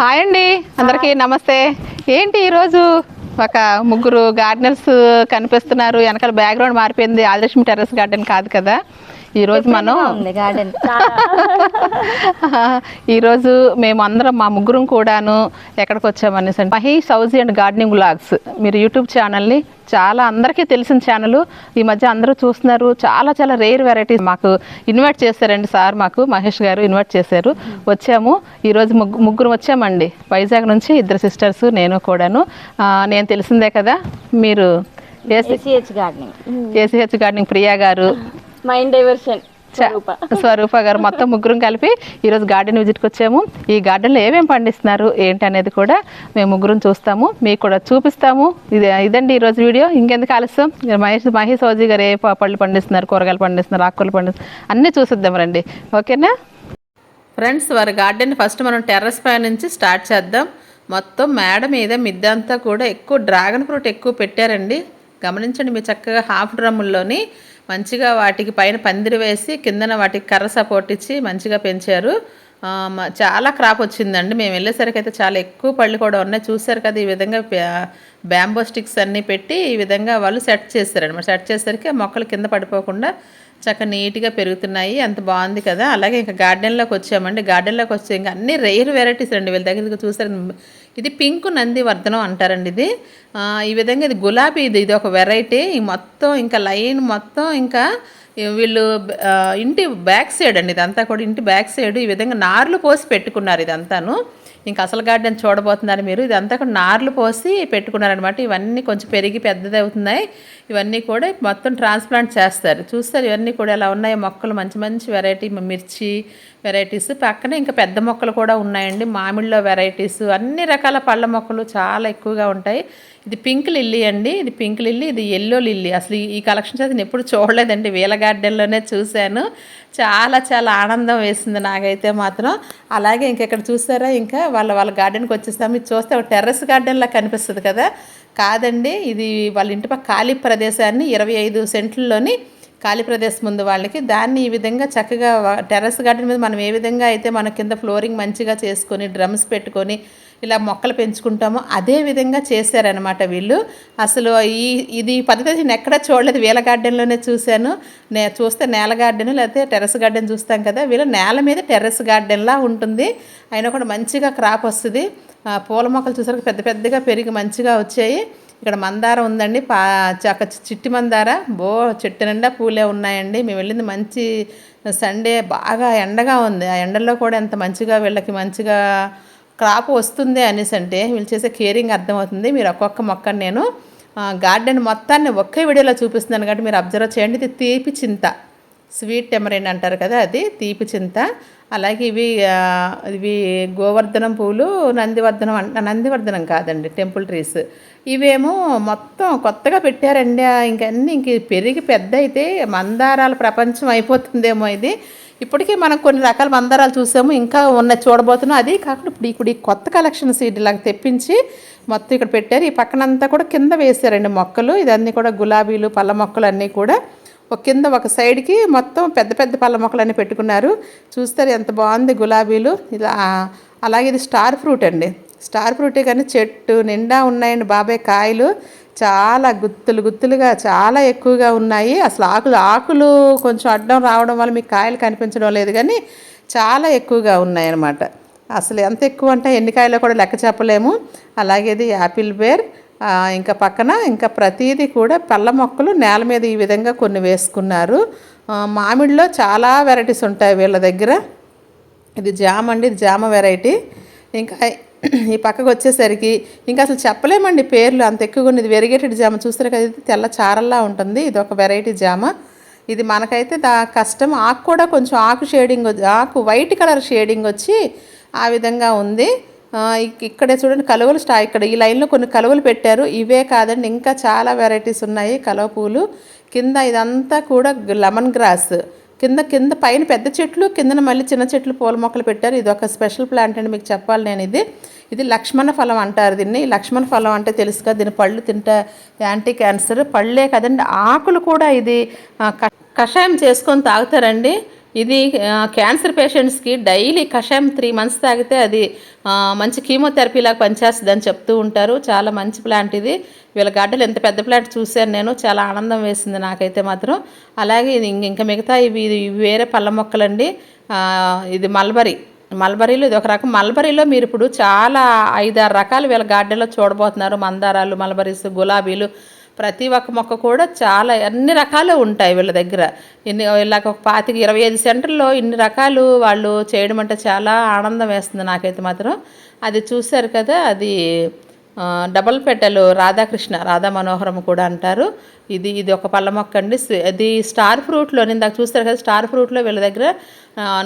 Hi అండి. అందరికీ నమస్తే. ఏంటి ఈరోజు? ఒక ముగ్గురు గార్డెనర్స్ కనిపిస్తున్నారు. వెనకాల బ్యాక్గ్రౌండ్ మారిపోయింది. ఆదర్శం టెర్రస్ గార్డెన్ కాదు కదా. ఈరోజు మనం గార్డెన్ ఈరోజు మేము అందరం మా ముగ్గురం కూడాను ఎక్కడికి వచ్చామనేసి అంటే Mahi Sowji and gardening vlogs. మీరు యూట్యూబ్ ఛానల్ని చాలా అందరికీ తెలిసిన ఛానల్. ఈ మధ్య అందరూ చూస్తున్నారు. చాలా చాలా రేర్ వెరైటీస్ మాకు ఇన్వైట్ చేశారండి సార్ మాకు. మహేష్ గారు ఇన్వైట్ చేశారు. వచ్చాము. ఈరోజు ముగ్గు ముగ్గురు వచ్చామండి. వైజాగ్ నుంచి ఇద్దరు సిస్టర్స్ నేను కూడాను. నేను తెలిసిందే కదా మీరు ACH gardening. ACH gardening Priya garu. Mind diversion Swaroopa. Garu మొత్తం ముగ్గురం కలిపి ఈరోజు గార్డెన్ విజిట్కి వచ్చాము. ఈ గార్డెన్లో ఏమేమి పండిస్తున్నారు ఏంటి అనేది కూడా మేము ముగ్గురం చూస్తాము. మీకు కూడా చూపిస్తాము. ఇది ఇదండి ఈరోజు వీడియో. ఇంకెందుకు ఆలస్యం? మహేష్ మహేష్ సౌజీ గారు ఏ పళ్ళు పండిస్తున్నారు కూరగాయలు పండిస్తున్నారు ఆకుకూరలు పండిస్తున్నారు అన్నీ చూసిద్దాం రండి. ఓకేనా? ఫ్రెండ్స్ వారి గార్డెన్ ఫస్ట్ మనం టెర్రస్ పై నుంచి స్టార్ట్ చేద్దాం. మొత్తం మేడ మీద మిద్దె అంతా కూడా ఎక్కువ డ్రాగన్ ఫ్రూట్ ఎక్కువ పెట్టారండి. గమనించండి మీరు చక్కగా హాఫ్ డ్రమ్ముల్లోని మంచిగా వాటికి పైన పందిరి వేసి కిందన వాటికి కర్ర సపోర్ట్ ఇచ్చి మంచిగా పెంచారు. చాలా క్రాప్ వచ్చిందండి. మేము వెళ్ళేసరికి అయితే చాలా ఎక్కువ పళ్ళు కూడా ఉన్నాయి. చూసారు కదా ఈ విధంగా బ్యాంబో స్టిక్స్ అన్నీ పెట్టి ఈ విధంగా వాళ్ళు సెట్ చేశారనమాట సెట్ చేసరికి మొక్కలు కింద పడిపోకుండా చక్కగా నీట్గా పెరుగుతున్నాయి. అంత బాగుంది కదా. అలాగే ఇంకా గార్డెన్లోకి వచ్చామండి. గార్డెన్లోకి వచ్చి ఇంకా అన్ని రేర్ వెరైటీస్ అండి వీళ్ళ దగ్గర చూసారు. ఇది పింక్ నందివర్ధనం అంటారండి ఇది. ఈ విధంగా ఇది గులాబీ ఇది ఇది ఒక వెరైటీ. ఈ మొత్తం ఇంకా లైన్ మొత్తం ఇంకా వీళ్ళు ఇంటి బ్యాక్ సైడ్ అండి ఇదంతా కూడా ఇంటి బ్యాక్ సైడ్. ఈ విధంగా నార్లు పోసి పెట్టుకున్నారు ఇదంతాను. ఇంకా అసలు గార్డెన్ చూడబోతున్నారు మీరు. ఇదంతా కూడా నార్లు పోసి పెట్టుకున్నారనమాట ఇవన్నీ కొంచెం పెరిగి పెద్దది అవుతున్నాయి. ఇవన్నీ కూడా మొత్తం ట్రాన్స్ప్లాంట్ చేస్తారు. చూస్తారు ఇవన్నీ కూడా ఎలా ఉన్నాయి మొక్కలు మంచి మంచి వెరైటీ మిర్చి వెరైటీస్. పక్కనే ఇంకా పెద్ద మొక్కలు కూడా ఉన్నాయండి. మామిడిలో వెరైటీస్ అన్ని రకాల పళ్ళ మొక్కలు చాలా ఎక్కువగా ఉంటాయి. ఇది పింక్ లిల్లీ అండి. ఇది పింక్ లిల్లీ ఇది ఎల్లో లిల్లీ. అసలు ఈ- కలెక్షన్స్ అయితే నేను ఎప్పుడు చూడలేదండి. వీల గార్డెన్లోనే చూశాను. చాలా చాలా ఆనందం వేసింది నాకైతే మాత్రం. అలాగే ఇంకెక్కడ చూసారా ఇంకా వాళ్ళ వాళ్ళ గార్డెన్కి వచ్చేస్తాము. ఇది చూస్తే ఒక టెర్రస్ గార్డెన్లా కనిపిస్తుంది కదా. కాదండి ఇది వాళ్ళ ఇంటి పక్క ఖాళీ ప్రదేశాన్ని ఇరవై ఐదు సెంట్లలోని ఖాళీ ప్రదేశం ఉంది వాళ్ళకి. దాన్ని ఈ విధంగా చక్కగా టెర్రస్ గార్డెన్ మీద మనం ఏ విధంగా అయితే మన కింద ఫ్లోరింగ్ మంచిగా చేసుకొని డ్రమ్స్ పెట్టుకొని ఇలా మొక్కలు పెంచుకుంటామో అదే విధంగా చేశారనమాట వీళ్ళు. అసలు ఈ ఇది ఈ పద్ధతి నేను ఎక్కడ చూడలేదు. వీళ్ళ గార్డెన్లోనే చూశాను. నే చూస్తే నేల గార్డెన్ లేకపోతే టెర్రస్ గార్డెన్ చూస్తాం కదా. వీళ్ళ నేల మీద టెర్రస్ గార్డెన్లా ఉంటుంది. అయినా కూడా మంచిగా క్రాప్ వస్తుంది. పూల మొక్కలు చూసరికి పెద్ద పెద్దగా పెరిగి మంచిగా వచ్చాయి. ఇక్కడ మందారం ఉందండి. పా చక్క చిట్టి మందార. బో చెట్టు నిండా పూలే ఉన్నాయండి. మేము వెళ్ళింది మంచి సండే బాగా ఎండగా ఉంది. ఆ ఎండల్లో కూడా ఎంత మంచిగా వీళ్ళకి మంచిగా క్రాప్ వస్తుంది అనేసి అంటే వీళ్ళు చేసే కేరింగ్ అర్థమవుతుంది. మీరు ఒక్కొక్క మొక్కని నేను గార్డెన్ మొత్తాన్ని ఒకే వీడియోలో చూపిస్తున్నాను కాబట్టి మీరు అబ్జర్వ్ చేయండి. ఇది తీపి చింత. స్వీట్ టెమరైన్ అంటారు కదా అది తీపి చింత. అలాగే ఇవి ఇవి గోవర్ధనం పూలు నందివర్ధనం అంట నందివర్ధనం కాదండి టెంపుల్ ట్రీస్. ఇవేమో మొత్తం కొత్తగా పెట్టారండి ఇంకన్నీ ఇంక ఇంక పెరిగి పెద్ద అయితే మందారాల ప్రపంచం అయిపోతుందేమో ఇది. ఇప్పటికీ మనం కొన్ని రకాల మందారాలు చూసాము ఇంకా ఉన్న చూడబోతున్నాం. అది కాకుండా ఇప్పుడు ఇప్పుడు ఈ కొత్త కలెక్షన్ సీడ్ ఇలాగ తెప్పించి మొత్తం ఇక్కడ పెట్టారు. ఈ పక్కనంతా కూడా కింద వేసారండి మొక్కలు. ఇదన్నీ కూడా గులాబీలు పళ్ళ మొక్కలు అన్నీ కూడా ఒక కింద ఒక సైడ్కి మొత్తం పెద్ద పెద్ద పళ్ళ మొక్కలన్నీ పెట్టుకున్నారు. చూస్తారు ఎంత బాగుంది గులాబీలు. ఇలా అలాగే ఇది స్టార్ ఫ్రూట్ అండి. స్టార్ ఫ్రూటే కానీ చెట్టు నిండా ఉన్నాయండి బాబాయ్ కాయలు. చాలా గుత్తులు గుత్తులుగా చాలా ఎక్కువగా ఉన్నాయి. అసలు ఆకులు ఆకులు కొంచెం అడ్డం రావడం వల్ల మీకు కాయలు కనిపించడం లేదు కానీ చాలా ఎక్కువగా ఉన్నాయన్నమాట. అసలు ఎంత ఎక్కువ అంటే ఎన్ని కాయలో కూడా లెక్క చెప్పలేము. అలాగే ఇది యాపిల్ బేర్ ఇంకా పక్కన ఇంకా ప్రతిదీ కూడా పళ్ళ మొక్కలు నేల మీద ఈ విధంగా కొన్ని వేసుకున్నారు. మామిడిలో చాలా వెరైటీస్ ఉంటాయి వీళ్ళ దగ్గర. ఇది జామ అండి ఇది జామ వెరైటీ. ఇంకా ఈ పక్కకు వచ్చేసరికి ఇంకా అసలు చెప్పలేమండి పేర్లు అంత ఎక్కువగా ఉంది ఇది వెరిగేటెడ్ జామ చూస్తారు కదా ఇది తెల్ల చారల్లా ఉంటుంది. ఇది ఒక వెరైటీ జామ. ఇది మనకైతే దా కష్టం. ఆకు కూడా కొంచెం ఆకు షేడింగ్ వచ్చి ఆకు వైట్ కలర్ షేడింగ్ వచ్చి ఆ విధంగా ఉంది. ఇక్కడే చూడండి కలువలు స్టా ఇక్కడ ఈ లైన్లో కొన్ని కలువలు పెట్టారు. ఇవే కాదండి ఇంకా చాలా వెరైటీస్ ఉన్నాయి కలువ పూలు కింద ఇదంతా కూడా లెమన్ గ్రాస్ కింద కింద పైన పెద్ద చెట్లు కిందన మళ్ళీ చిన్న చెట్లు పూల మొక్కలు పెట్టారు. ఇది ఒక స్పెషల్ ప్లాంట్ అండి మీకు చెప్పాలి నేను ఇది. ఇది లక్ష్మణ ఫలం అంటారు దీన్ని. లక్ష్మణ ఫలం అంటే తెలుసు కదా దీని పళ్ళు తింటే యాంటీ క్యాన్సర్. పళ్ళే కదండి ఆకులు కూడా ఇది కషాయం చేసుకొని తాగుతారండి. ఇది క్యాన్సర్ పేషెంట్స్కి డైలీ కషాయం త్రీ మంత్స్ తాగితే అది మంచి కీమోథెరపీలాగా పనిచేస్తుంది అని చెప్తూ ఉంటారు. చాలా మంచి ప్లాంట్ ఇది. వీళ్ళ గడ్డలు ఎంత పెద్ద ప్లాంట్ చూశాను నేను చాలా ఆనందం వేసింది నాకైతే మాత్రం. అలాగే ఇది ఇంకా మిగతా ఇవి వేరే పళ్ళ మొక్కలండి. ఇది మల్బరీ. మల్బరీలో ఇది ఒక రకం. మల్బరీలో మీరు ఇప్పుడు చాలా ఐదారు రకాలు వీళ్ళ గార్డెన్లో చూడబోతున్నారు. మందారాలు మల్బరీస్ గులాబీలు ప్రతి ఒక్క మొక్క కూడా చాలా అన్ని రకాలు ఉంటాయి వీళ్ళ దగ్గర. ఇన్ని ఇలాగ ఒక పాతిక ఇరవై ఐదు సెంటర్లో ఇన్ని రకాలు వాళ్ళు చేయడం అంటే చాలా ఆనందం వేస్తుంది నాకైతే మాత్రం. అది చూశారు కదా అది డబల్ పెట్టెలు రాధాకృష్ణ రాధా మనోహరం కూడా అంటారు. ఇది ఇది ఒక పళ్ళ మొక్క అండి. ఇది అది స్టార్ ఫ్రూట్లో నేను దాకా చూస్తారు కదా స్టార్ ఫ్రూట్లో వీళ్ళ దగ్గర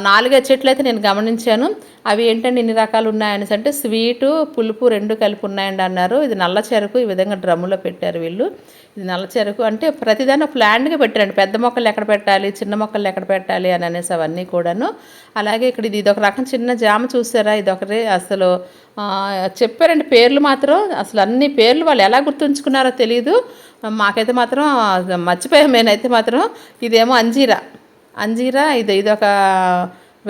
నాలుగైదు చెట్లు అయితే నేను గమనించాను. అవి ఏంటంటే ఇన్ని రకాలు ఉన్నాయని అంటే స్వీటు పులుపు రెండు కలిపి ఉన్నాయండి అన్నారు. ఇది నల్ల చెరకు ఈ విధంగా డ్రమ్ములో పెట్టారు వీళ్ళు. ఇది నల్ల చెరకు అంటే ప్రతిదాన్ని ప్లాన్గా పెట్టారండి. పెద్ద మొక్కలు ఎక్కడ పెట్టాలి చిన్న మొక్కలు ఎక్కడ పెట్టాలి అని అనేసి అవన్నీ కూడాను. అలాగే ఇక్కడ ఇది ఇదొక రకం చిన్న జామ చూసారా? ఇదొకటి అసలు చెప్పారండి పేర్లు మాత్రం. అసలు అన్ని పేర్లు వాళ్ళు ఎలా గుర్తుంచుకున్నారో తెలియదు మాకైతే మాత్రం మర్చిపోయాం నేనైతే మాత్రం. ఇదేమో అంజీరా. అంజీరా ఇది ఇదొక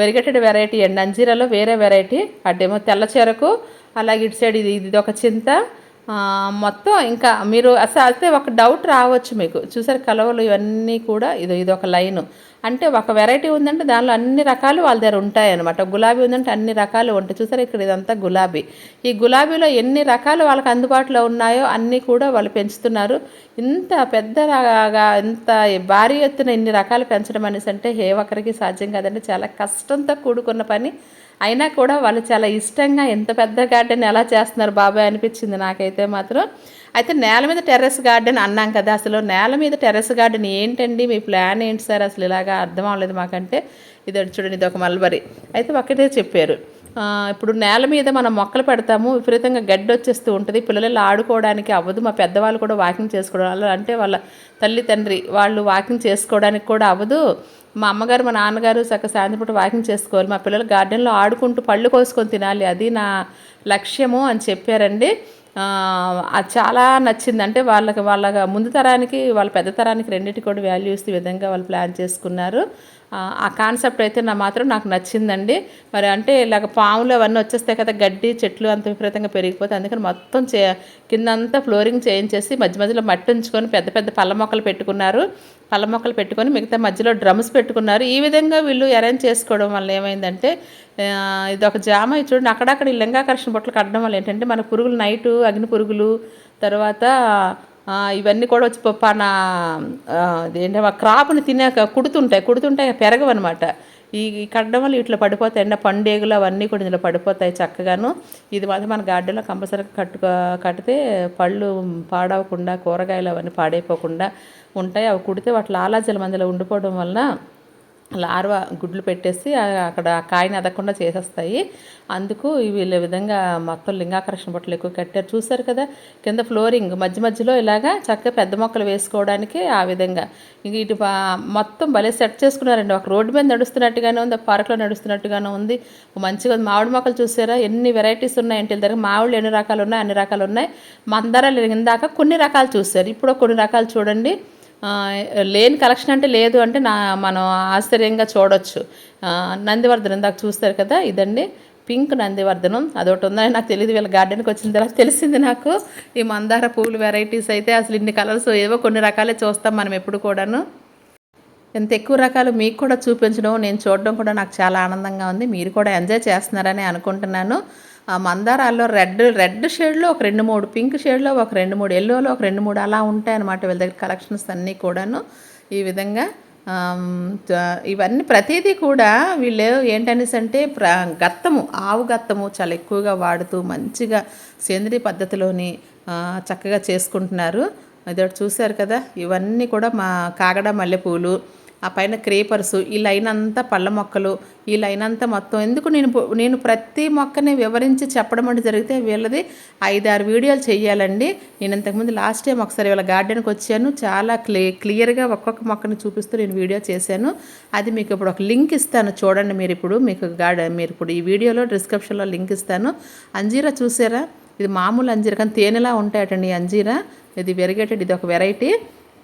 వెరిగేటెడ్ వెరైటీ అండి. అంజీరాలో వేరే వెరైటీ. అటేమో తెల్ల చెరకు. అలాగే ఇటు సైడ్ ఇది ఇది ఒక చింత. మొత్తం ఇంకా మీరు అసలు అయితే ఒక డౌట్ రావచ్చు మీకు. చూసారు కలవలు ఇవన్నీ కూడా ఇది ఇది ఒక లైను అంటే ఒక వెరైటీ ఉందంటే దానిలో అన్ని రకాలు వాళ్ళ దగ్గర ఉంటాయి అనమాట గులాబీ ఉందంటే అన్ని రకాలు ఉంటాయి. చూసారు ఇక్కడ ఇదంతా గులాబీ. ఈ గులాబీలో ఎన్ని రకాలు వాళ్ళకి అందుబాటులో ఉన్నాయో అన్నీ కూడా వాళ్ళు పెంచుతున్నారు. ఇంత పెద్దగా ఇంత భారీ ఎత్తున ఇన్ని రకాలు పెంచడం అనేసి అంటే ఏ ఒక్కరికి సాధ్యం కాదండి. చాలా కష్టంతో కూడుకున్న పని. అయినా కూడా వాళ్ళు చాలా ఇష్టంగా ఎంత పెద్ద గార్డెన్ ఎలా చేస్తున్నారు బాబాయ్ అనిపించింది నాకైతే మాత్రం. అయితే నేల మీద టెర్రస్ గార్డెన్ అన్నాం కదా అసలు నేల మీద టెర్రస్ గార్డెన్ ఏంటండి? మీ ప్లాన్ ఏంటి సార్? అసలు ఇలాగా అర్థం అవ్వలేదు మాకంటే. ఇది చూడండి ఇది ఒక మల్బరీ. అయితే ఒకటే చెప్పారు. ఇప్పుడు నేల మీద మనం మొక్కలు పెడతాము విపరీతంగా గడ్డి వచ్చేస్తూ ఉంటుంది పిల్లలు ఆడుకోవడానికి అవ్వదు మా పెద్దవాళ్ళు కూడా వాకింగ్ చేసుకోవడం అలా అంటే వాళ్ళ తల్లి తండ్రి వాళ్ళు వాకింగ్ చేసుకోవడానికి కూడా అవ్వదు. మా అమ్మగారు మా నాన్నగారు చక్క సాయంత్రం పూట వాకింగ్ చేసుకోవాలి. మా పిల్లలు గార్డెన్లో ఆడుకుంటూ పళ్ళు కోసుకొని తినాలి. అది నా లక్ష్యము అని చెప్పారండి. అది చాలా నచ్చింది. అంటే వాళ్ళకి వాళ్ళ ముందు తరానికి వాళ్ళ పెద్ద తరానికి రెండింటి కూడా వాల్యూ ఇస్తే విధంగా వాళ్ళు ప్లాన్ చేసుకున్నారు. ఆ, కాన్సెప్ట్ అయితే నా మాత్రం నాకు నచ్చిందండి. మరి అంటే ఇలాగ పాములు అవన్నీ వచ్చేస్తాయి కదా గడ్డి చెట్లు అంత విపరీతంగా పెరిగిపోతే అందుకని మొత్తం చే కిందంతా ఫ్లోరింగ్ చేయించేసి మధ్య మధ్యలో మట్టి ఉంచుకొని పెద్ద పెద్ద పళ్ళ మొక్కలు పెట్టుకున్నారు. పళ్ళ మొక్కలు పెట్టుకొని మిగతా మధ్యలో డ్రమ్స్ పెట్టుకున్నారు. ఈ విధంగా వీళ్ళు అరేంజ్ చేసుకోవడం వల్ల ఏమైందంటే ఇది ఒక జామ. ఇది చూడండి అక్కడక్కడ ఈ లింగాకర్షణ బొట్టలు కట్టడం వల్ల ఏంటంటే మన పురుగులు నైటు అగ్ని పురుగులు తర్వాత ఇవన్నీ కూడా వచ్చి పన ఏంటంటే క్రాప్ని తినాక కుడుతుంటాయి కుడుతుంటాయి పెరగవన్నమాట. ఈ కట్టడం వల్ల ఇట్లా పడిపోతాయి ఎండ పండేగులు అవన్నీ కూడా ఇందులో పడిపోతాయి చక్కగాను. ఇది మాత్రం మన గార్డెన్లో కంపల్సరీగా కట్టుకో కడితే పళ్ళు పాడవకుండా కూరగాయలు అవన్నీ పాడైపోకుండా ఉంటాయి. అవి కుడితే వాటి లాలాజలం అందులో ఉండిపోవడం వలన లార్వా గుడ్లు పెట్టేసి అక్కడ కాయని అదకుండా చేసేస్తాయి. అందుకు ఇవి విధంగా మొత్తం లింగాకర్షణ బట్టలు ఎక్కువ కట్టారు. చూసారు కదా కింద ఫ్లోరింగ్ మధ్య మధ్యలో ఇలాగా చక్కగా పెద్ద మొక్కలు వేసుకోవడానికి ఆ విధంగా. ఇంక ఇటు మొత్తం భలే సెట్ చేసుకున్నారండి. ఒక రోడ్డు మీద నడుస్తున్నట్టుగానే ఉంది ఒక పార్క్లో నడుస్తున్నట్టుగానే ఉంది. మంచిగా ఉంది. మామిడి మొక్కలు చూసారా? ఎన్ని వెరైటీస్ ఉన్నాయంటే దగ్గర. మామిళ్ళు ఎన్ని రకాలు ఉన్నాయి? అన్ని రకాలు ఉన్నాయి. మందారాలు ఇందాక కొన్ని రకాలు చూసారు ఇప్పుడు కొన్ని రకాలు చూడండి. లేని కలెక్షన్ అంటే లేదు అంటే నా మనం ఆశ్చర్యంగా చూడొచ్చు. నందివర్ధనం ఇందాక చూస్తారు కదా ఇదండి. పింక్ నందివర్ధనం అదొకటి ఉందని నాకు తెలియదు వీళ్ళ గార్డెన్కి వచ్చిన తర్వాత తెలిసింది నాకు. ఈ మందార పూలు వెరైటీస్ అయితే అసలు ఇన్ని కలర్స్ ఏవో కొన్ని రకాలే చూస్తాం మనం ఎప్పుడు కూడాను. ఎంత ఎక్కువ రకాలు మీకు కూడా చూపించడం నేను చూడడం కూడా నాకు చాలా ఆనందంగా ఉంది. మీరు కూడా ఎంజాయ్ చేస్తున్నారని అనుకుంటున్నాను. ఆ మందారాల్లో రెడ్ రెడ్ షేడ్లో ఒక రెండు మూడు పింక్ షేడ్లో ఒక రెండు మూడు ఎల్లోలో ఒక రెండు మూడు అలా ఉంటాయి అన్నమాట వీళ్ళ దగ్గర కలెక్షన్స్ అన్నీ కూడాను. ఈ విధంగా ఇవన్నీ ప్రతిదీ కూడా వీళ్ళు ఏంటనేసి అంటే ప్ర గత్తము ఆవు గత్తము చాలా ఎక్కువగా వాడుతూ మంచిగా సేంద్రియ పద్ధతిలోని చక్కగా చేసుకుంటున్నారు. ఇదొకటి చూశారు కదా ఇవన్నీ కూడా మా కాగడ మల్లెపూలు ఆ పైన క్రేపర్స్ ఈ లైన్ అంతా పళ్ళ మొక్కలు ఈ లైన్ అంతా మొత్తం ఎందుకు నేను నేను ప్రతి మొక్కని వివరించి చెప్పడం అంటే జరిగితే వీళ్ళది ఐదారు వీడియోలు చేయాలండి నేను ఇంతకుముందు లాస్ట్ టైం ఒకసారి వీళ్ళ గార్డెన్కి వచ్చాను. చాలా క్లి క్లియర్గా ఒక్కొక్క మొక్కని చూపిస్తూ నేను వీడియో చేశాను. అది మీకు ఇప్పుడు ఒక లింక్ ఇస్తాను చూడండి మీరు ఇప్పుడు. మీకు గార్డెన్ మీరు ఇప్పుడు ఈ వీడియోలో డిస్క్రిప్షన్లో లింక్ ఇస్తాను. అంజీరా చూసారా? ఇది మామూలు అంజీరా కానీ తేనెలా ఉంటాయటండి అంజీరా? ఇది వెరిగేటెడ్ ఇది ఒక వెరైటీ.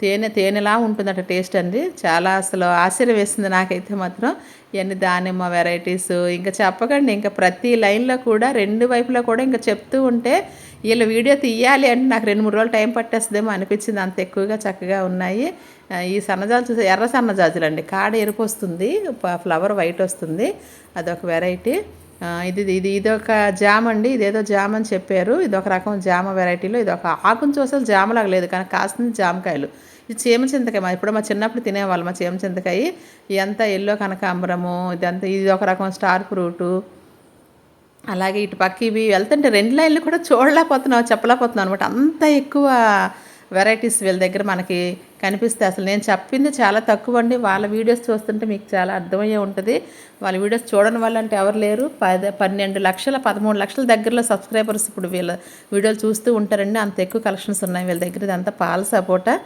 తేనె తేనెలా ఉంటుందట టేస్ట్ అండి? చాలా అసలు ఆశ్చర్యం వేస్తుంది నాకైతే మాత్రం. ఇవన్నీ దానిమ్మ వెరైటీస్. ఇంకా చెప్పకండి ఇంకా ప్రతి లైన్లో కూడా రెండు వైపులో కూడా ఇంకా చెప్తూ ఉంటే వీళ్ళు వీడియో తీయాలి అంటే నాకు రెండు మూడు రోజులు టైం పట్టేస్తుందేమో అనిపించింది. అంత ఎక్కువగా చక్కగా ఉన్నాయి. ఈ సన్నజాజులు చూసే ఎర్ర సన్నజాజులు అండి కాడ ఎరుపు వస్తుంది ఫ్లవర్ వైట్ వస్తుంది. అదొక వెరైటీ. ఇది ఇది ఇదొక జామ్ అండి. ఇదేదో జామ్ అని చెప్పారు. ఇది ఒక రకం జామ వెరైటీలో ఇది ఒక ఆకును చూసే జామలాగా లేదు. కానీ కాస్తుంది జామకాయలు. ఇది చీమ చింతకాయ మా ఇప్పుడు మా చిన్నప్పుడు తినేవాళ్ళు మా చీమ చింతకాయ. ఇదంతా ఎల్లో కనకాంబరము ఇదంతా ఇది ఒక రకం స్టార్ ఫ్రూటు. అలాగే ఇటు పక్క ఇవి వెళ్తుంటే రెండు లైన్లు కూడా చూడలేకపోతున్నావు చెప్పలేకపోతున్నావు అనమాట అంత ఎక్కువ వెరైటీస్ వీళ్ళ దగ్గర మనకి కనిపిస్తే అసలు నేను చెప్పింది చాలా తక్కువ అండి. వాళ్ళ వీడియోస్ చూస్తుంటే మీకు చాలా అర్థమయ్యే ఉంటుంది. వాళ్ళ వీడియోస్ చూడని వాళ్ళంటే ఎవరు లేరు. పద పన్నెండు లక్షల పదమూడు లక్షల దగ్గరలో సబ్స్క్రైబర్స్ ఇప్పుడు వీళ్ళ వీడియోలు చూస్తూ ఉంటారండి. అంత ఎక్కువ కలెక్షన్స్ ఉన్నాయి వీళ్ళ దగ్గర. ఇదంతా పాల సపోటా.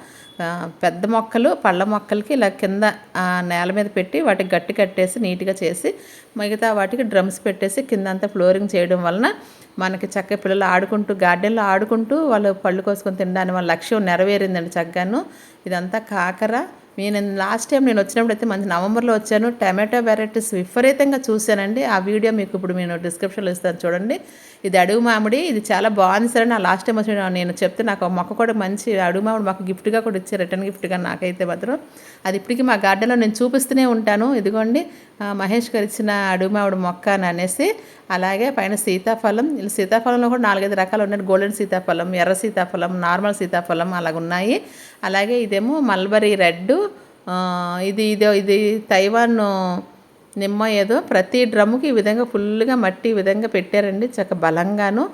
పెద్ద మొక్కలు పళ్ళ మొక్కలకి ఇలా కింద నేల మీద పెట్టి వాటికి గట్టి కట్టేసి నీట్గా చేసి మిగతా వాటికి డ్రమ్స్ పెట్టేసి కింద అంతా ఫ్లోరింగ్ చేయడం వలన మనకి చక్కగా పిల్లలు ఆడుకుంటూ గార్డెన్లో ఆడుకుంటూ వాళ్ళు పళ్ళు కోసుకొని తినడానికి వాళ్ళ లక్ష్యం నెరవేరిందండి చక్కగాను. ఇదంతా కాకర నేను లాస్ట్ టైం నేను వచ్చినప్పుడు అయితే మంచి నవంబర్లో వచ్చాను. టమాటో వెరైటీస్ విపరీతంగా చూశానండి. ఆ వీడియో మీకు ఇప్పుడు నేను డిస్క్రిప్షన్లో ఇస్తాను చూడండి. ఇది అడుగు మామిడి ఇది చాలా బాగుంది సరే నా లాస్ట్ టైం వచ్చిన నేను చెప్తే నాకు మొక్క కూడా మంచి అడుగు మామిడి మాకు గిఫ్ట్గా కూడా ఇచ్చి రిటర్న్ గిఫ్ట్గా నాకైతే మాత్రం. అది ఇప్పటికీ మా గార్డెన్లో నేను చూపిస్తూనే ఉంటాను. ఇదిగోండి మహేష్ గారు ఇచ్చిన అడుగు మామిడి మొక్క అని అనేసి. అలాగే పైన సీతాఫలం ఇలా సీతాఫలంలో కూడా నాలుగైదు రకాలు ఉన్నాయి. గోల్డెన్ సీతాఫలం ఎర్ర సీతాఫలం నార్మల్ సీతాఫలం అలాగ ఉన్నాయి అలాగే ఇదేమో మల్బరీ రెడ్ ఇది ఇది ఇది తైవాన్ నిమ్మ ఏదో ప్రతి డ్రమ్ముకి ఈ విధంగా ఫుల్గా మట్టి ఈ విధంగా పెట్టారండి. చక్క బలంగాను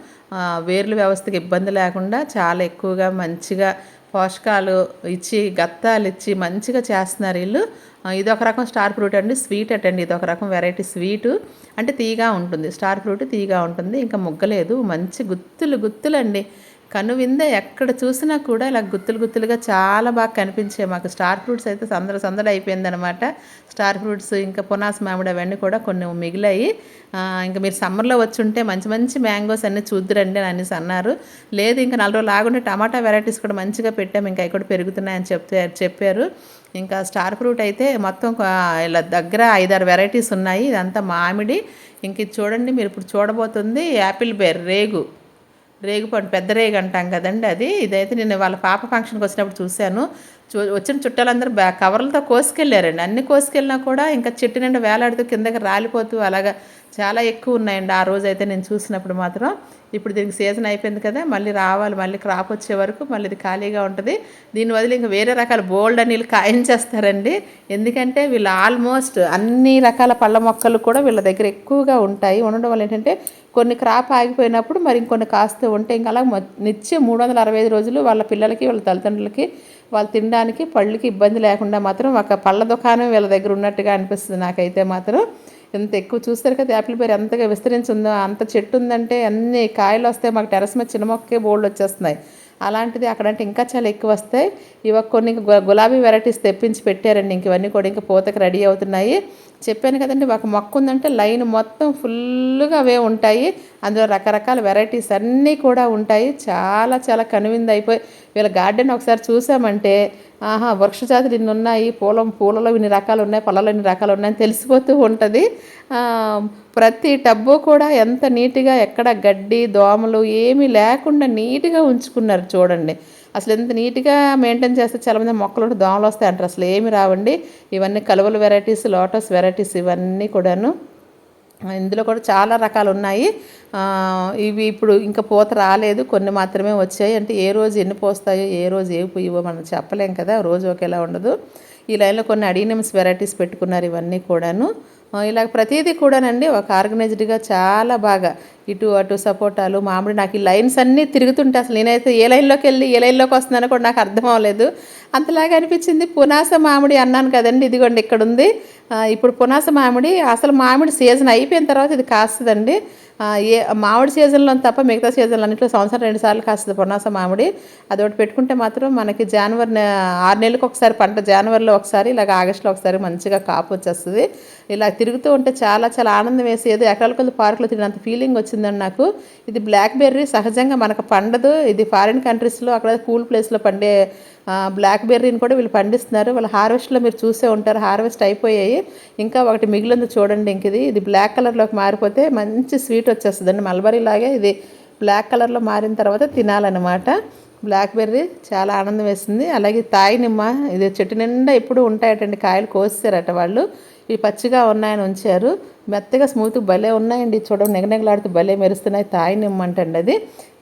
వేర్లు వ్యవస్థకి ఇబ్బంది లేకుండా చాలా ఎక్కువగా మంచిగా పోషకాలు ఇచ్చి గత్తాలు ఇచ్చి మంచిగా చేస్తున్నారు వీళ్ళు. ఇది ఇదొక రకం స్టార్ ఫ్రూట్ అండి స్వీట్ అటండి. ఇదొక రకం వెరైటీ స్వీటు. అంటే తీగా ఉంటుంది స్టార్ ఫ్రూట్ తీగా ఉంటుంది. ఇంకా ముగ్గలేదు మంచి గుత్తులు గుత్తులండి. కనువింద ఎక్కడ చూసినా కూడా ఇలా గుత్తులు గుత్తులుగా చాలా బాగా కనిపించాయి మాకు. స్టార్ ఫ్రూట్స్ అయితే సందడి సందడి అయిపోయిందనమాట స్టార్ ఫ్రూట్స్ ఇంకా పునాస్ మామిడి అవన్నీ కూడా కొన్ని మిగిలాయి. ఇంకా మీరు సమ్మర్లో వచ్చి ఉంటే మంచి మంచి మ్యాంగోస్ అన్నీ చూద్దురండి అని అనేసి అన్నారు. లేదు ఇంకా నాలుగు రోజులు ఆగుంటే టమాటా వెరైటీస్ కూడా మంచిగా పెట్టాము ఇంకా అవి కూడా పెరుగుతున్నాయని చెప్తే చెప్పారు. ఇంకా స్టార్ ఫ్రూట్ అయితే మొత్తం ఇలా దగ్గర ఐదారు వెరైటీస్ ఉన్నాయి. ఇదంతా మామిడి. ఇంక ఇది చూడండి మీరు ఇప్పుడు చూడబోతుంది యాపిల్ బేర్ రేగు రేగుపండు పెద్ద రేగు అంటాం కదండి అది. ఇదైతే నేను వాళ్ళ పాప ఫంక్షన్కి వచ్చినప్పుడు చూశాను. చూ వచ్చిన చుట్టాలందరూ బ్యా కవర్లతో కోసుకెళ్ళారండి అన్ని కోసుకెళ్ళినా కూడా ఇంకా చెట్టు నిండా వేలాడుతూ కిందకి రాలిపోతూ అలాగా చాలా ఎక్కువ ఉన్నాయండి. ఆ రోజు అయితే నేను చూసినప్పుడు మాత్రం. ఇప్పుడు దీనికి సీజన్ అయిపోయింది కదా మళ్ళీ రావాలి మళ్ళీ క్రాప్ వచ్చే వరకు మళ్ళీ ఇది ఖాళీగా ఉంటుంది. దీని వదిలి ఇంకా వేరే రకాల బోల్డ్ అని వీళ్ళు కాయించేస్తారండి. ఎందుకంటే వీళ్ళు ఆల్మోస్ట్ అన్ని రకాల పళ్ళ మొక్కలు కూడా వీళ్ళ దగ్గర ఎక్కువగా ఉంటాయి. ఉండడం వల్ల ఏంటంటే కొన్ని క్రాప్ ఆగిపోయినప్పుడు మరి ఇంకొన్ని కాస్తూ ఉంటే ఇంకా అలా నిత్యం మూడు వందల అరవై ఐదు రోజులు వాళ్ళ పిల్లలకి వాళ్ళ తల్లిదండ్రులకి వాళ్ళు తినడానికి పళ్ళకి ఇబ్బంది లేకుండా మాత్రం ఒక పళ్ళ దుకాణం వీళ్ళ దగ్గర ఉన్నట్టుగా అనిపిస్తుంది నాకైతే మాత్రం. ఎంత ఎక్కువ చూస్తారు కదా యాపిల్ పేరు ఎంతగా విస్తరించి ఉందో అంత చెట్టు ఉందంటే అన్ని కాయలు వస్తాయి మాకు టెరస్ మీద చిన్న మొక్కే బోల్డ్ వచ్చేస్తున్నాయి. అలాంటిది అక్కడంటే ఇంకా చాలా ఎక్కువ వస్తాయి. ఇవ కొన్ని గులాబీ వెరైటీస్ తెప్పించి పెట్టారండి ఇంక ఇవన్నీ కూడా ఇంకా పూతకు రెడీ అవుతున్నాయి. చెప్పాను కదండి ఒక మొక్క ఉందంటే లైన్ మొత్తం ఫుల్గా అవే ఉంటాయి. అందులో రకరకాల వెరైటీస్ అన్నీ కూడా ఉంటాయి. చాలా చాలా కనువింది అయిపోయి వీళ్ళ గార్డెన్ ఒకసారి చూసామంటే ఆహా వృక్ష జాతులు ఇన్ని ఉన్నాయి పూల పూలలో ఇన్ని రకాలు ఉన్నాయి పళ్ళలో ఇన్ని రకాలు ఉన్నాయని తెలిసిపోతూ ఉంటుంది. ప్రతి టబ్బు కూడా ఎంత నీట్గా ఎక్కడ గడ్డి దోమలు ఏమీ లేకుండా నీట్గా ఉంచుకున్నారు చూడండి. అసలు ఎంత నీట్గా మెయింటైన్ చేస్తే చాలామంది మొక్కలు దోమలు వస్తాయి అంటారు. అసలు ఏమి రావండి. ఇవన్నీ కలువల వెరైటీస్ లోటస్ వెరైటీస్ ఇవన్నీ కూడాను. ఇందులో కూడా చాలా రకాలు ఉన్నాయి. ఇవి ఇప్పుడు ఇంకా పూత రాలేదు. కొన్ని మాత్రమే వచ్చాయి. అంటే ఏ రోజు ఎన్ని పోస్తాయో ఏ రోజు ఏ పుయ్యవో మనం చెప్పలేం కదా. రోజు ఒకేలా ఉండదు. ఈ లైన్లో కొన్ని అడీనియమ్స్ వెరైటీస్ పెట్టుకున్నారు ఇవన్నీ కూడాను. ఇలా ప్రతిదీ కూడానండి ఒక ఆర్గనైజ్డ్గా చాలా బాగా ఇటు అటు సపోటాలు మామిడి నాకు ఈ లైన్స్ అన్నీ తిరుగుతుంటే అసలు నేనైతే ఏ లైన్లోకి వెళ్ళి ఏ లైన్లోకి వస్తున్నానో కూడా నాకు అర్థం అవ్వలేదు అంతలాగా అనిపించింది పునాస మామిడి అన్నాను కదండి ఇదిగోండి ఇక్కడ ఉంది ఇప్పుడు పునాస మామిడి అసలు మామిడి సీజన్ అయిపోయిన తర్వాత ఇది కాస్తుందండి. ఏ మామిడి సీజన్లో తప్ప మిగతా సీజన్లో అన్నింటిలో సంవత్సరం రెండు సార్లు కాస్తుంది పునాస మామిడి. అదొకటి పెట్టుకుంటే మాత్రం మనకి జనవరి ఆరు నెలలకు ఒకసారి పంట జనవరిలో ఒకసారి ఇలాగ ఆగస్టులో ఒకసారి మంచిగా కాపు వచ్చేస్తుంది. ఇలా తిరుగుతూ ఉంటే చాలా చాలా ఆనందం వేసి ఏదో ఎకరాల కొద్ది పార్కులో తిరిగినంత ఫీలింగ్ వచ్చింది. అనిపించిందండి నాకు. ఇది బ్లాక్ బెర్రీ సహజంగా మనకు పండదు. ఇది ఫారిన్ కంట్రీస్లో అక్కడ కూల్ ప్లేస్లో పండే బ్లాక్ బెర్రీని కూడా వీళ్ళు పండిస్తున్నారు. వాళ్ళ హార్వెస్ట్లో మీరు చూసే ఉంటారు. హార్వెస్ట్ అయిపోయాయి. ఇంకా ఒకటి మిగిలింది చూడండి ఇంక ఇది. ఇది బ్లాక్ కలర్లోకి మారిపోతే మంచి స్వీట్ వచ్చేస్తుందండి. మల్బరీ లాగే ఇది బ్లాక్ కలర్లో మారిన తర్వాత తినాలన్నమాట. బ్లాక్ బెర్రీ చాలా ఆనందం వేసింది అలాగే తాయి నిమ్మ ఇది చెట్టు నిండా ఎప్పుడు ఉంటాయటండి. కాయలు కోసారట వాళ్ళు. ఇవి పచ్చిగా ఉన్నాయని ఉంచారు. మెత్తగా స్మూత్ భలే ఉన్నాయండి. చూడండి నెగనెగలాడుతూ భలే మెరుస్తున్నాయి. తాయి నిమ్మ అది.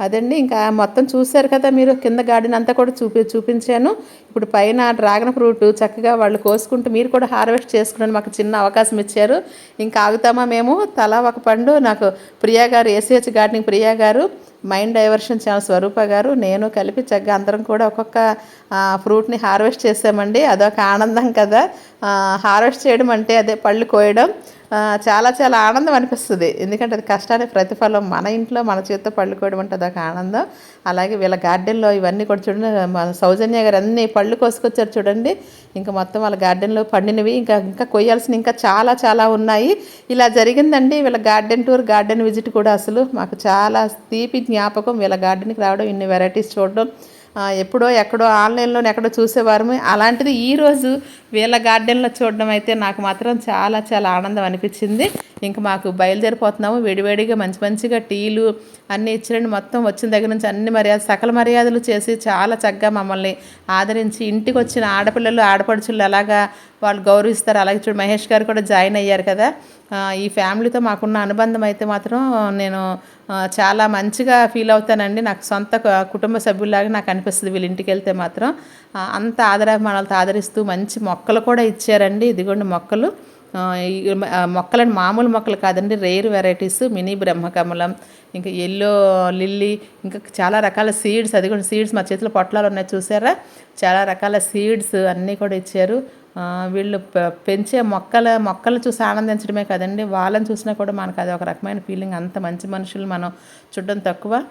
అదండి ఇంకా మొత్తం చూశారు కదా మీరు కింద గార్డెన్ అంతా కూడా చూపి చూపించాను. ఇప్పుడు పైన డ్రాగన్ ఫ్రూట్ చక్కగా వాళ్ళు కోసుకుంటూ మీరు కూడా హార్వెస్ట్ చేసుకున్నాను మాకు చిన్న అవకాశం ఇచ్చారు. ఇంకా ఆగుతామా మేము? తలా ఒక పండు నాకు ప్రియా గారు ACH gardening Priya garu mind diversion channel స్వరూప గారు నేను కలిపి చక్కగా అందరం కూడా ఒక్కొక్క ఫ్రూట్ని హార్వెస్ట్ చేసామండి. అదొక ఆనందం కదా. హార్వెస్ట్ చేయడం అంటే అదే పళ్ళు కోయడం. చాలా చాలా ఆనందం అనిపిస్తుంది. ఎందుకంటే అది కష్టానికి ప్రతిఫలం మన ఇంట్లో మన చేతితో పళ్ళుకోవడం అంటే అదొక ఆనందం. అలాగే వీళ్ళ గార్డెన్లో ఇవన్నీ కూడా చూడండి మన సౌజన్య గారు అన్ని పళ్ళు కోసుకొచ్చారు చూడండి. ఇంకా మొత్తం వాళ్ళ గార్డెన్లో పండినవి ఇంకా ఇంకా కొయ్యాల్సిన ఇంకా చాలా చాలా ఉన్నాయి. ఇలా జరిగిందండి. వీళ్ళ గార్డెన్ టూర్ గార్డెన్ విజిట్ కూడా అసలు మాకు చాలా తీపి జ్ఞాపకం. వీళ్ళ గార్డెన్కి రావడం ఇన్ని వెరైటీస్ చూడడం ఎప్పుడో ఎక్కడో ఆన్లైన్లో ఎక్కడో చూసేవారము. అలాంటిది ఈరోజు వీళ్ళ గార్డెన్లో చూడడం అయితే నాకు మాత్రం చాలా చాలా ఆనందం అనిపించింది. ఇంకా మాకు బయలుదేరిపోతున్నాము. వేడివేడిగా మంచి మంచిగా టీలు అన్నీ ఇచ్చినండి మొత్తం వచ్చిన దగ్గర నుంచి అన్ని మర్యాద సకల మర్యాదలు చేసి చాలా చక్కగా మమ్మల్ని ఆదరించి ఇంటికి వచ్చిన ఆడపిల్లలు ఆడపడుచులు అలాగా వాళ్ళు గౌరవిస్తారు. అలాగే చూడు మహేష్ గారు కూడా జాయిన్ అయ్యారు కదా. ఈ ఫ్యామిలీతో మాకున్న అనుబంధం అయితే మాత్రం నేను చాలా మంచిగా ఫీల్ అవుతానండి. నాకు సొంత కుటుంబ సభ్యులాగా నాకు అనిపిస్తుంది వీళ్ళ ఇంటికి వెళ్తే మాత్రం. అంత అంత ఆదరాభిమానాలతో ఆదరిస్తూ మంచి మొక్కలు కూడా ఇచ్చారండి. ఇదిగోండి మొక్కలు. మొక్కలని మామూలు మొక్కలు కాదండి రేర్ వెరైటీస్ మినీ బ్రహ్మకమలం ఇంకా ఎల్లో లిల్లీ ఇంకా చాలా రకాల సీడ్స్ అది కూడా సీడ్స్ మా చేతిలో పొట్లాలు ఉన్నాయి చూసారా? చాలా రకాల సీడ్స్ అన్నీ కూడా ఇచ్చారు. వీళ్ళు పె- పెంచే మొక్కల మొక్కలు చూసి ఆనందించడమే కదండి. వాళ్ళని చూసినా కూడా మనకు అది ఒక రకమైన ఫీలింగ్ అంత మంచి మనుషులు మనం చూడడం తక్కువ.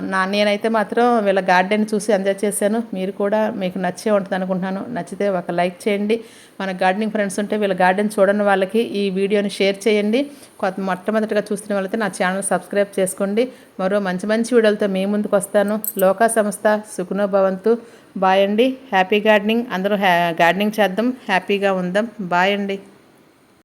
నా నేనైతే మాత్రం వీళ్ళ గార్డెన్ చూసి ఎంజాయ్ చేశాను. మీరు కూడా మీకు నచ్చే ఉంటుంది అనుకుంటున్నాను. నచ్చితే ఒక లైక్ చేయండి. మన గార్డెనింగ్ ఫ్రెండ్స్ ఉంటే వీళ్ళ గార్డెన్ చూడని వాళ్ళకి ఈ వీడియోని షేర్ చేయండి. కొత్త మొట్టమొదటిగా చూస్తున్న వాళ్ళైతే నా ఛానల్ సబ్స్క్రైబ్ చేసుకోండి. మరో మంచి మంచి వీడియోలతో మీ ముందుకు వస్తాను. లోకా సంస్థ సుఖనోభవంతు బాయ్ అండి. Happy gardening. అందరూ హ్యా గార్డెనింగ్ చేద్దాం. హ్యాపీగా ఉందాం. బాయ్ అండి.